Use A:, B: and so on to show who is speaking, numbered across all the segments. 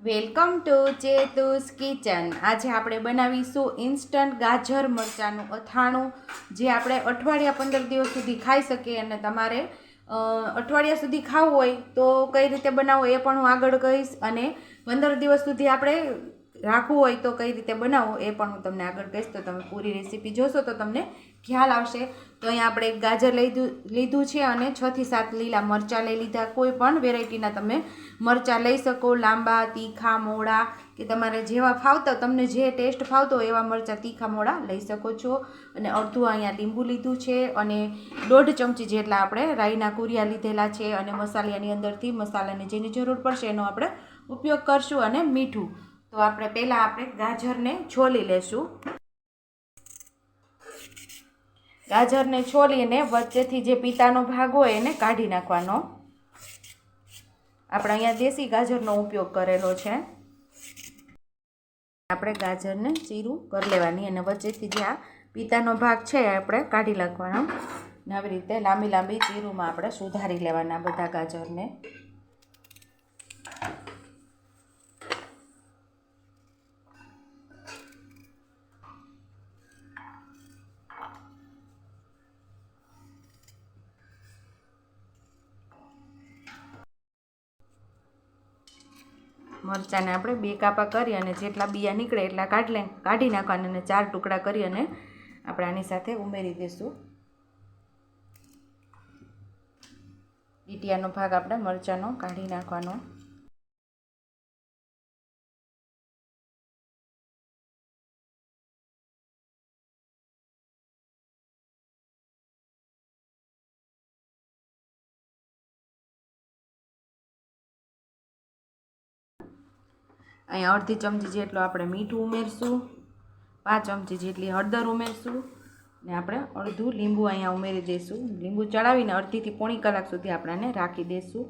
A: Welcome to ચેતુસ kitchen. આજે આપણે બનાવીશું ઇન્સ્ટન્ટ ગાજર મરચાંનું અથાણું, જે આપણે અઠવાડિયા પંદર દિવસ સુધી ખાઈ શકીએ અને તમારે અઠવાડિયા સુધી ખાવું હોય તો કઈ રીતે બનાવવું એ પણ હું આગળ કહીશ. અને પંદર દિવસ સુધી આપણે રાખવું હોય તો કઈ રીતે બનાવવું એ પણ હું તમને આગળ કહીશ. તો તમે પૂરી રેસીપી જોશો તો તમને ખ્યાલ આવશે. તો અહીંયા આપણે એક ગાજર લીધું લીધું છે અને છ થી સાત લીલા મરચાં લઈ લીધા. કોઈ પણ વેરાયટીના તમે મરચાં લઈ શકો, લાંબા, તીખા, મોડા, કે તમારે જેવા ફાવતા તમને જે ટેસ્ટ ફાવતો એવા મરચાં, તીખા, મોડા લઈ શકો છો. અને અડધું અહીંયા લીંબુ લીધું છે અને દોઢ ચમચી જેટલા આપણે રાઈના કુરિયા લીધેલા છે. અને મસાલાની અંદરથી મસાલાની જેની જરૂર પડશે એનો આપણે ઉપયોગ કરશું અને મીઠું તો આપણે પહેલાં આપણે ગાજરને છોલી લેશું. ગાજરને છોલીને વચ્ચેથી જે પિતાનો ભાગ હોય એને કાઢી નાખવાનો. આપણે અહીંયા દેશી ગાજરનો ઉપયોગ કરેલો છે. આપણે ગાજરને ચીરું કરી લેવાની અને વચ્ચેથી જે આ પિતાનો ભાગ છે આપણે કાઢી નાખવાનો. આવી રીતે લાંબી લાંબી ચીરુંમાં આપણે સુધારી લેવાના બધા ગાજરને. મરચાંને આપણે બે કાપા કરી અને જેટલા બિયા નીકળે એટલા કાઢી લે કાઢી નાખવાના અને ચાર ટુકડા કરી અને આપણે આની સાથે ઉમેરી દઈશું ડીટીયાનો ભાગ આપણે મરચાંનો કાઢી નાખવાનો. અહીંયા અડધી ચમચી જેટલું આપણે મીઠું ઉમેરશું, પાંચ ચમચી જેટલી હળદર ઉમેરશું ને આપણે અડધું લીંબુ અહીંયા ઉમેરી દઈશું. લીંબુ ચડાવીને અડધીથી પોણી કલાક સુધી આપણે રાખી દઈશું.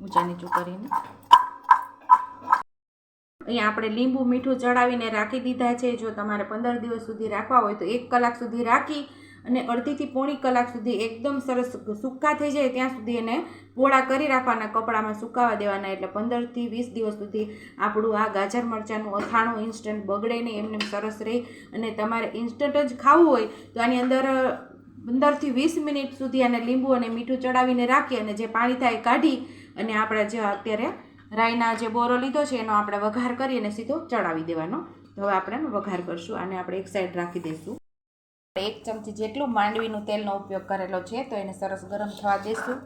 A: ઊંચા નીચું કરીને. અહીંયા આપણે લીંબુ મીઠું ચડાવીને રાખી દીધા છે. જો તમારે પંદર દિવસ સુધી રાખવા હોય તો એક કલાક સુધી રાખી અને અડધીથી પોણી કલાક સુધી એકદમ સરસ સૂકા થઈ જાય ત્યાં સુધી એને પોળા કરી રાખવાના, કપડામાં સુકાવા દેવાના. એટલે પંદરથી વીસ દિવસ સુધી આપણું આ ગાજર મરચાંનું અથાણું ઇન્સ્ટન્ટ બગડે નહીં, એમને સરસ રહે. અને તમારે ઇન્સ્ટન્ટ જ ખાવું હોય તો આની અંદર પંદરથી વીસ મિનિટ સુધી આને લીંબુ અને મીઠું ચડાવીને રાખી અને જે પાણી થાય કાઢી અને આપણે જે અત્યારે રાઈના જે બોરો લીધો છે એનો આપણે વઘાર કરી અને સીધો ચડાવી દેવાનો. તો હવે આપણે વઘાર કરશું, આને આપણે એક સાઈડ રાખી દઈશું. એક ચમચી જેટલું માંડવીનું તેલનો ઉપયોગ કરેલો છે, તો એને સરસ ગરમ થવા દઈશું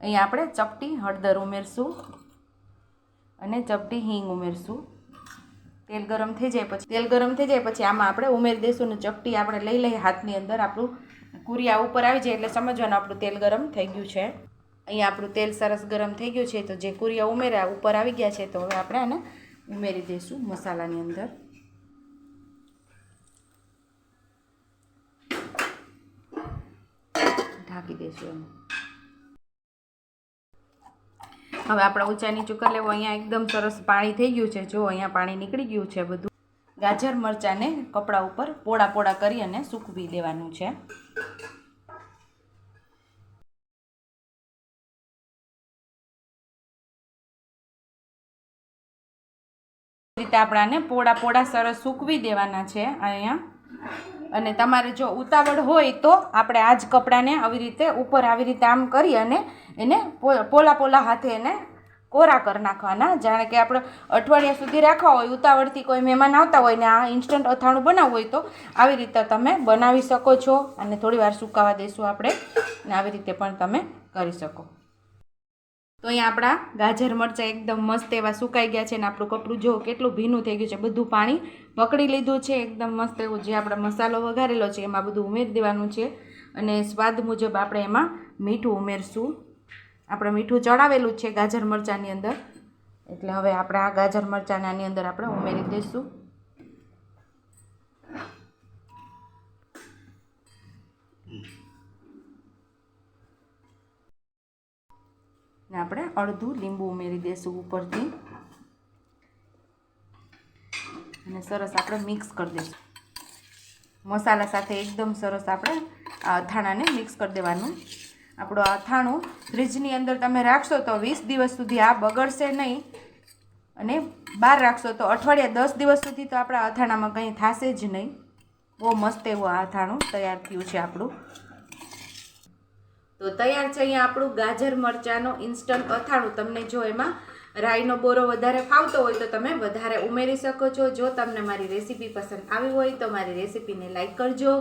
A: અહીં આપણે ચપટી હળદર ઉમેરશું અને ચપટી હિંગ ઉમેરશું. તેલ ગરમ થઈ જાય પછી, તેલ ગરમ થઈ જાય પછી આમાં આપણે ઉમેરી દઈશું અને ચપટી આપણે લઈ લઈએ હાથની અંદર. આપણું કુરિયા ઉપર આવી જાય એટલે સમજવાનું આપણું તેલ ગરમ થઈ ગયું છે. અહીંયા આપણું તેલ સરસ ગરમ થઈ ગયું છે, તો જે કુરિયા ઉમેર્યા, ઉપર આવી ગયા છે, તો હવે આપણે આને ઉમેરી દઈશું મસાલાની અંદર. ઢાંકી દઈશું એમ. હવે આપણે ઊંચા નીચું કરી લેવું. અહીંયા એકદમ સરસ પાણી થઈ ગયું છે. જો અહીંયા પાણી નીકળી ગયું છે બધું. ગાજર, મરચાંને કપડા ઉપર પોળા પોળા કરી અને સૂકવી દેવાનું છે. આપણાને પોળા પોળા સરસ સૂકવી દેવાના છે અહીંયા. અને તમારે જો ઉતાવળ હોય તો આપણે આ જ કપડાને આવી રીતે ઉપર આવી રીતે આમ કરી અને એને પોલા પોલા હાથે એને કોરા કરી નાખવાના. જાણે કે આપણે અઠવાડિયા સુધી રાખવા હોય, ઉતાવળથી કોઈ મહેમાન આવતા હોય ને આ ઇન્સ્ટન્ટ અથાણું બનાવવું હોય તો આવી રીતે તમે બનાવી શકો છો. અને થોડી વાર સુકાવા દઈશું આપણે. ને આવી રીતે પણ તમે કરી શકો. તો અહીંયા આપણા ગાજર મરચાં એકદમ મસ્ત એવા સુકાઈ ગયા છે ને આપણું કપડું જો કેટલું ભીનું થઈ ગયું છે. બધું પાણી પકડી લીધું છે. એકદમ મસ્ત એવું જે આપણે મસાલો વઘારેલો છે એમાં બધું ઉમેરી દેવાનું છે અને સ્વાદ મુજબ આપણે એમાં મીઠું ઉમેરશું. આપણે મીઠું ચડાવેલું છે ગાજર મરચાંની અંદર. એટલે હવે આપણે આ ગાજર મરચાંને આની અંદર આપણે ઉમેરી દઈશું. ને આપણે અડધું લીંબુ ઉમેરી દઈશું ઉપરથી. અને સરસ આપણે મિક્સ કરી દઈશું મસાલા સાથે એકદમ સરસ આપણે અથાણાને મિક્સ કરી દેવાનું. આપણું અથાણું ફ્રીજની અંદર તમે રાખશો તો વીસ દિવસ સુધી આ બગડશે નહીં. અને બહાર રાખશો તો અઠવાડિયા દસ દિવસ સુધી તો આપણા અથાણામાં કંઈ થશે જ નહીં. બહુ મસ્ત એવું આ અથાણું તૈયાર થયું છે આપણું. તો તૈયાર છે અહીંયા આપણું ગાજર મરચાંનો ઇન્સ્ટન્ટ અથાણું. તમને જો એમાં રાઈનો બોરો વધારે ફાવતો હોય તો તમે વધારે ઉમેરી શકો છો. જો તમને મારી રેસીપી પસંદ આવી હોય તો મારી રેસીપીને લાઇક કરજો,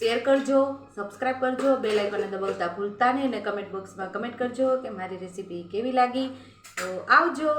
A: શેર કરજો સબસ્ક્રાઈબ કરજો બે લાઇકોને દબાવતા ભૂલતા નહીં અને કમેન્ટ બોક્સમાં કમેન્ટ કરજો કે મારી રેસીપી કેવી લાગી. તો આવજો.